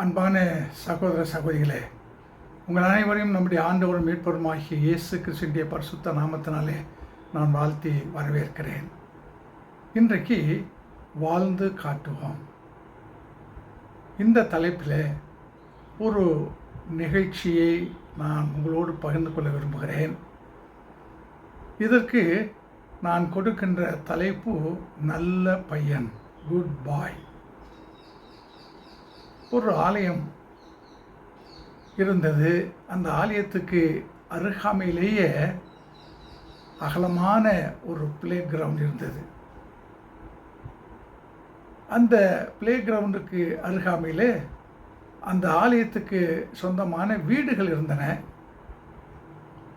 அன்பான சகோதர சகோதரிகளே உங்கள் அனைவரையும் நம்முடைய ஆண்டவரும் மீட்பருமாகிய இயேசு கிறிஸ்துடைய பரிசுத்த நாமத்தினாலே நான் வாழ்த்தி வரவேற்கிறேன். இன்றைக்கு வாழ்ந்து காட்டுவோம். இந்த தலைப்பில் ஒரு நிகழ்ச்சியை நான் உங்களோடு பகிர்ந்து கொள்ள விரும்புகிறேன். இதற்கு நான் கொடுக்கின்ற தலைப்பு நல்ல பையன் குட் பாய் ஒரு ஆலயம் இருந்தது. அந்த ஆலயத்துக்கு அருகாமையிலேயே அகலமான ஒரு பிளே கிரவுண்ட் இருந்தது. அந்த பிளே கிரவுண்டுக்கு அருகாமையில் அந்த ஆலயத்துக்கு சொந்தமான வீடுகள் இருந்தன.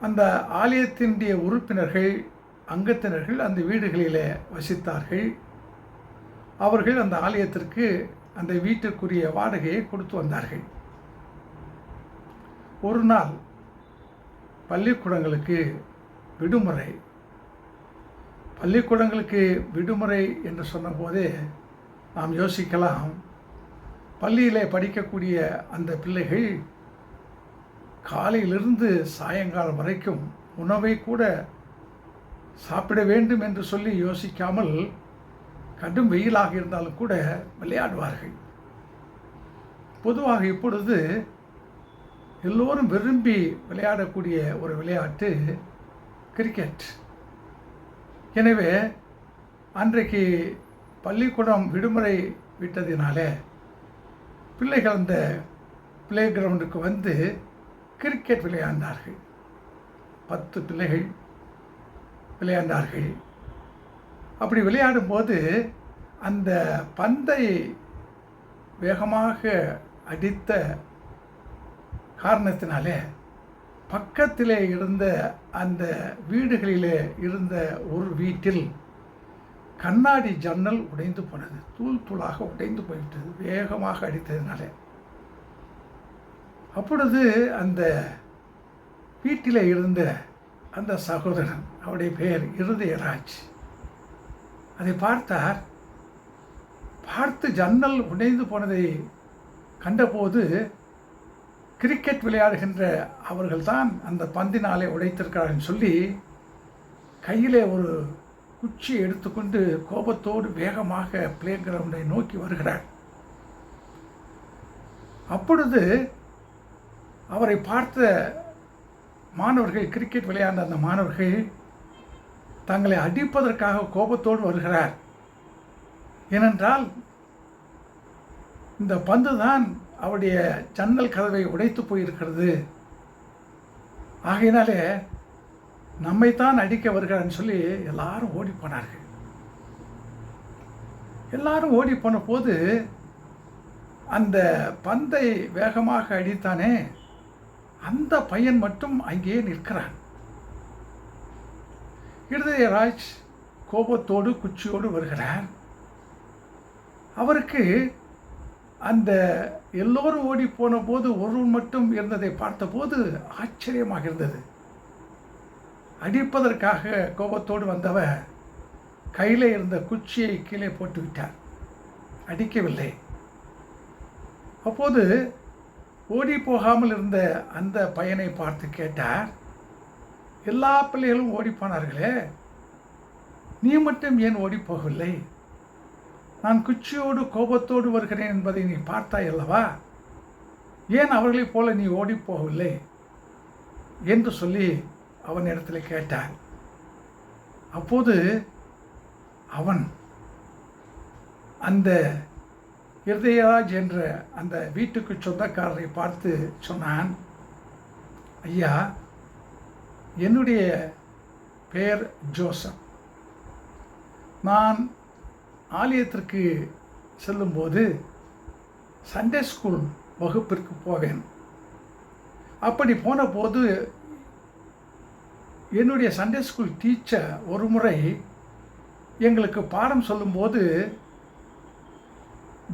அந்த ஆலயத்தினுடைய உறுப்பினர்கள் அங்கத்தினர்கள் அந்த வீடுகளில் வசித்தார்கள். அவர்கள் அந்த ஆலயத்திற்கு அந்த வீட்டுக்குரிய வாடகையை கொடுத்து வந்தார்கள். ஒரு நாள் பள்ளிக்கூடங்களுக்கு விடுமுறை. பள்ளிக்கூடங்களுக்கு விடுமுறை என்று சொன்னபோதே நாம் யோசிக்கலாம் பள்ளியில் படிக்கக்கூடிய அந்த பிள்ளைகள் காலையிலிருந்து சாயங்காலம் வரைக்கும் உணவை கூட சாப்பிட வேண்டும் என்று சொல்லி யோசிக்காமல் கடும் வெயிலாக இருந்தாலும் கூட விளையாடுவார்கள். பொதுவாக இப்பொழுது எல்லோரும் விரும்பி விளையாடக்கூடிய ஒரு விளையாட்டு கிரிக்கெட் எனவே அன்றைக்கு பள்ளிக்கூடம் விடுமுறை விட்டதினாலே பிள்ளைகள் அந்த பிளே கிரவுண்டுக்கு வந்து கிரிக்கெட் விளையாண்டார்கள். பத்து பிள்ளைகள் விளையாண்டார்கள். அப்படி விளையாடும்போது அந்த பந்தை வேகமாக அடித்த காரணத்தினாலே பக்கத்திலே இருந்த அந்த வீடுகளிலே இருந்த ஒரு வீட்டில் கண்ணாடி ஜன்னல் உடைந்து போனது. தூள் தூளாக உடைந்து போய்விட்டது. வேகமாக அடித்ததுனாலே. அப்பொழுது அந்த வீட்டில் இருந்த அந்த சகோதரன் அவருடைய பெயர் இருதயராஜ். அதை பார்த்தார். பார்த்து ஜன்னல் உடைந்து போனதை கண்டபோது கிரிக்கெட் விளையாடுகின்ற அவர்கள்தான் அந்த பந்தினாலே உடைத்திருக்கிறார்கள் சொல்லி கையிலே ஒரு குச்சியை எடுத்துக்கொண்டு கோபத்தோடு வேகமாக பிளே கிரவுண்டை நோக்கி வருகிறார். அப்பொழுது அவரை பார்த்த மாணவர்கள் கிரிக்கெட் விளையாண்ட அந்த மாணவர்கள் தங்களை அடிப்பதற்காக கோபத்தோடு வருகிறார். ஏனென்றால் இந்த பந்து தான் அவருடைய ஜன்னல் கதவை உடைத்து போயிருக்கிறது. ஆகையினாலே நம்மைத்தான் அடிக்க வருகிறான்னு சொல்லி எல்லாரும் ஓடி போனார்கள். எல்லாரும் ஓடி போன போது அந்த பந்தை வேகமாக அடித்தானே அந்த பையன் மட்டும் அங்கேயே நிற்கிறான். இருதயராஜ் கோபத்தோடு குச்சியோடு வருகிறார். அவருக்கு அந்த எல்லோரும் ஓடி போன போது ஒருவன் மட்டும் இருந்ததை பார்த்தபோது ஆச்சரியமாக இருந்தது. அடிப்பதற்காக கோபத்தோடு வந்தவர் கையில் இருந்த குச்சியை கீழே போட்டு விட்டார் அடிக்கவில்லை. அப்போது ஓடி போகாமல் இருந்த அந்த பையனை பார்த்து கேட்டார் எல்லா பிள்ளைகளும் ஓடிப்போனார்களே. நீ மட்டும் ஏன் ஓடிப்போகவில்லை? நான் குச்சியோடு கோபத்தோடு வருகிறேன் என்பதை நீ பார்த்தாய் அல்லவா? ஏன் அவர்களைப் போல நீ ஓடி போகவில்லை என்று சொல்லி அவன் இடத்துல கேட்டார் அப்போது அவன் அந்த இருதயராஜ் என்ற அந்த வீட்டுக்கு சொந்தக்காரரை பார்த்து சொன்னான் ஐயா என்னுடைய பெயர் ஜோசப். நான் ஆலயத்திற்கு செல்லும்போது சண்டே ஸ்கூல் வகுப்பிற்கு போவேன். அப்படி போன போது என்னுடைய சண்டே ஸ்கூல் டீச்சர் ஒரு முறை எங்களுக்கு பாடம் சொல்லும்போது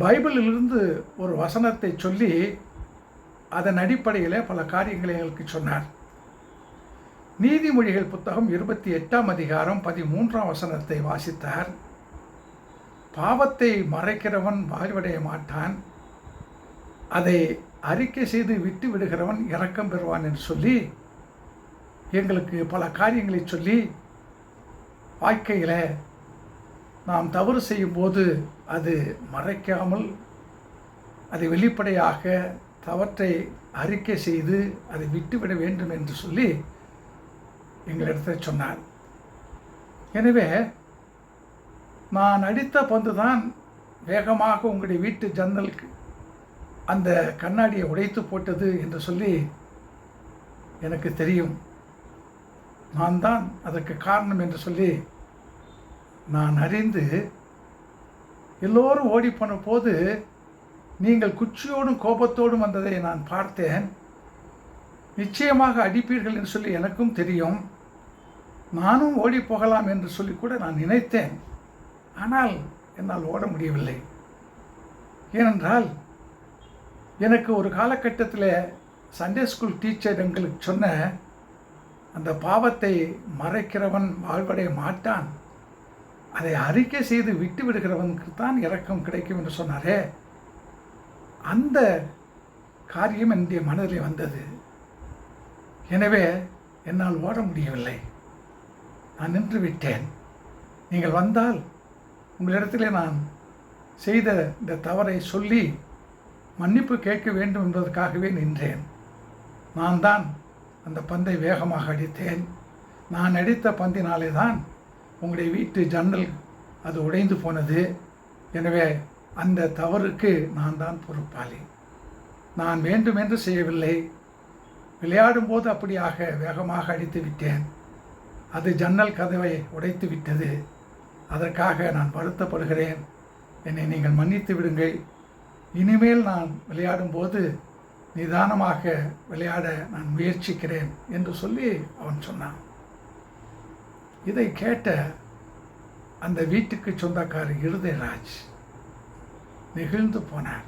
பைபிளிலிருந்து ஒரு வசனத்தை சொல்லி அதன் அடிப்படையில் பல காரியங்களை எங்களுக்கு சொன்னார். நீதிமொழிகள் புத்தகம் இருபத்தி எட்டாம் அதிகாரம் பதிமூன்றாம் வசனத்தை வாசித்தார். பாவத்தை மறைக்கிறவன் வாழ்வடைய மாட்டான். அதை அறிக்கை செய்து விட்டு விடுகிறவன் இரக்கம் பெறுவான் என்று சொல்லி எங்களுக்கு பல காரியங்களை சொல்லி வாழ்க்கையில் நாம் தவறு செய்யும்போது அது மறைக்காமல் அதை வெளிப்படையாக தவற்றை அறிக்கை செய்து அதை விட்டுவிட வேண்டும் என்று சொல்லி எங்களிடத்தில் சொன்னார். எனவே நான் அடித்த பந்து தான் வேகமாக உங்களுடைய வீட்டு ஜன்னலுக்கு அந்த கண்ணாடியை உடைத்து போட்டது என்று சொல்லி எனக்கு தெரியும். நான் தான் அதற்கு காரணம் என்று சொல்லி நான் அறிந்து எல்லோரும் ஓடி போன போது நீங்கள் குச்சியோடும் கோபத்தோடும் வந்ததை நான் பார்த்தேன். நிச்சயமாக அடிப்பீர்கள் என்று சொல்லி எனக்கும் தெரியும். நானும் ஓடி போகலாம் என்று சொல்லி கூட நான் நினைத்தேன். ஆனால் என்னால் ஓட முடியவில்லை. ஏனென்றால் எனக்கு ஒரு காலகட்டத்தில் சண்டே ஸ்கூல் டீச்சர் எங்களுக்கு சொன்ன அந்த பாவத்தை மறைக்கிறவன் வாழ்வடைய மாட்டான். அதை அறிக்கை செய்து விட்டு விடுகிறவனுக்கு தான் இறக்கம் கிடைக்கும் என்று சொன்னாரே. அந்த காரியம் என்னுடைய மனதில் வந்தது. எனவே என்னால் ஓட முடியவில்லை. நான் நின்று விட்டேன் நீங்கள் வந்தால் உங்களிடத்திலே நான் செய்த இந்த தவறை சொல்லி மன்னிப்பு கேட்க வேண்டும் என்பதற்காகவே நின்றேன். நான் தான் அந்த பந்தை வேகமாக அடித்தேன். நான் அடித்த பந்தினாலே தான் உங்களுடைய வீட்டு ஜன்னல் அது உடைந்து போனது. எனவே அந்த தவறுக்கு நான் தான் பொறுப்பாளி. நான் வேண்டுமென்று செய்யவில்லை. விளையாடும்போது அப்படியாக வேகமாக அடித்து விட்டேன் அது ஜன்னல் கதவை உடைத்து விட்டது. அதற்காக நான் வருத்தப்படுகிறேன். என்னை நீங்கள் மன்னித்து விடுங்கள். இனிமேல் நான் விளையாடும்போது நிதானமாக விளையாட நான் முயற்சிக்கிறேன் என்று சொல்லி அவன் சொன்னான். இதை கேட்ட அந்த வீட்டுக்கு சொந்தக்காரர் இருதயராஜ் நெகிழ்ந்து போனார்.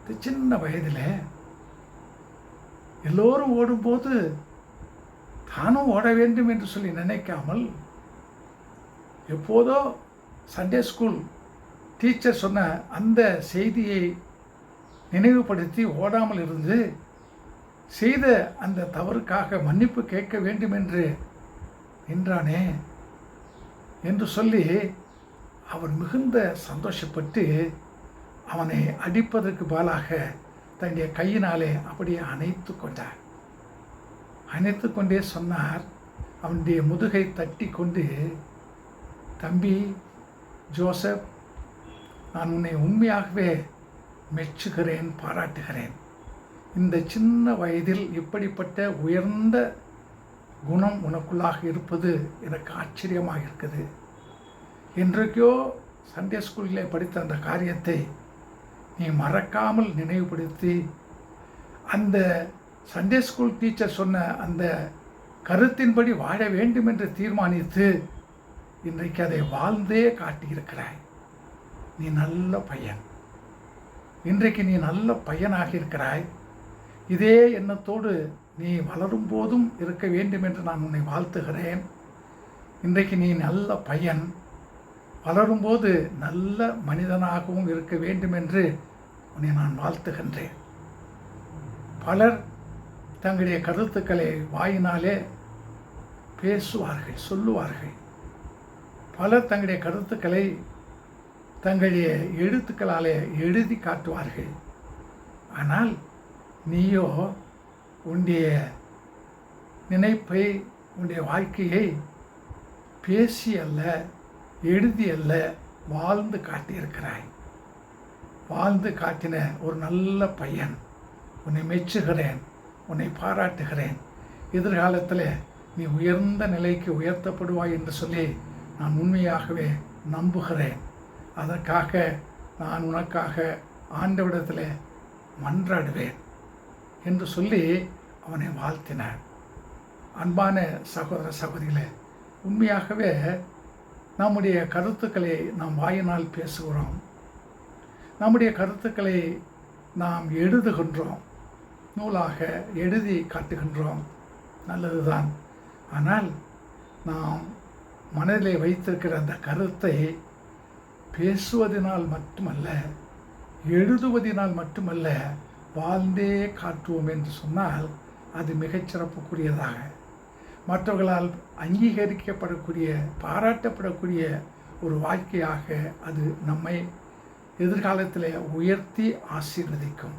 இந்த சின்ன வயதில் எல்லோரும் ஓடும்போது தானும் ஓட வேண்டும் என்று சொல்லி நினைக்காமல் எப்போதோ சண்டே ஸ்கூல் டீச்சர் சொன்ன அந்த செய்தியை நினைவுபடுத்தி ஓடாமல் இருந்து செய்த அந்த தவறுக்காக மன்னிப்பு கேட்க வேண்டும் என்று நின்றானே என்று சொல்லி அவன் மிகுந்த சந்தோஷப்பட்டு அவனை அடிப்பதற்கு பாலாக தன்னுடைய கையினாலே அப்படியே அணைத்து கொண்டான். அணைத்து கொண்டே சொன்னார். அவனுடைய முதுகை தட்டி கொண்டு தம்பி ஜோசப் நான் உன்னை உண்மையாகவே மெச்சுகிறேன் பாராட்டுகிறேன். இந்த சின்ன வயதில் இப்படிப்பட்ட உயர்ந்த குணம் உனக்குள்ளாக இருப்பது எனக்கு ஆச்சரியமாக இருக்குது. என்றைக்கோ சண்டே ஸ்கூலில் படித்த அந்த காரியத்தை நீ மறக்காமல் நினைவுபடுத்தி அந்த சண்டே ஸ்கூல் டீச்சர் சொன்ன அந்த கருத்தின்படி வாழ வேண்டும் என்று தீர்மானித்து இன்றைக்கு அதை வாழ்ந்தே காட்டியிருக்கிறாய். நீ நல்ல பையன். இன்றைக்கு நீ நல்ல பையனாக இருக்கிறாய். இதே எண்ணத்தோடு நீ வளரும் போதும் இருக்க வேண்டும் என்று நான் உன்னை வாழ்த்துகிறேன். இன்றைக்கு நீ நல்ல பையன். வளரும்போது நல்ல மனிதனாகவும் இருக்க வேண்டும் என்று உன்னை நான் வாழ்த்துகின்றேன். பலர் தங்களுடைய கருத்துக்களை வாயினாலே பேசுவார்கள் சொல்லுவார்கள். பலர் தங்களுடைய கருத்துக்களை தங்களுடைய எழுத்துக்களாலே எழுதி காட்டுவார்கள். ஆனால் நீயோ உன்னுடைய நினைப்பை உன்னுடைய வாழ்க்கையை பேசி அல்ல எழுதி அல்ல வாழ்ந்து காட்டியிருக்கிறாய். வாழ்ந்து காட்டின ஒரு நல்ல பையன் உன்னை மெச்சுகிறேன். உன்னை பாராட்டுகிறேன். எதிர்காலத்தில் நீ உயர்ந்த நிலைக்கு உயர்த்தப்படுவாய் என்று சொல்லி நான் உண்மையாகவே நம்புகிறேன். அதற்காக நான் உனக்காக ஆண்டவிடத்தில் மன்றாடுவேன் என்று சொல்லி அவனை வாழ்த்தினார். அன்பான சகோதர சகோதரிகளே உண்மையாகவே நம்முடைய கருத்துக்களை நாம் வாயினால் பேசுகிறோம். நம்முடைய கருத்துக்களை நாம் எழுதுகின்றோம். நூலாக எழுதி காட்டுகின்றோம். நல்லதுதான். ஆனால் நாம் மனதிலே வைத்திருக்கிற அந்த கருத்தை பேசுவதனால் மட்டுமல்ல எழுதுவதினால் மட்டுமல்ல வாழ்ந்தே காட்டுவோம் என்று சொன்னால் அது மிகச்சிறப்புக்குரியதாக மற்றவர்களால் அங்கீகரிக்கப்படக்கூடிய பாராட்டப்படக்கூடிய ஒரு வாழ்க்கையாக அது நம்மை எதிர்காலத்தில் உயர்த்தி ஆசீர்வதிக்கும்.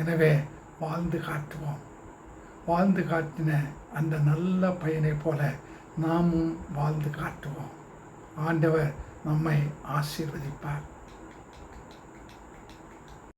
எனவே வாழ்ந்து காட்டுவோம். வாழ்ந்து காட்டின அந்த நல்ல பையனை போல நாமும் வாழ்ந்து காட்டுவோம். ஆண்டவர் நம்மை ஆசீர்வதிப்பார்.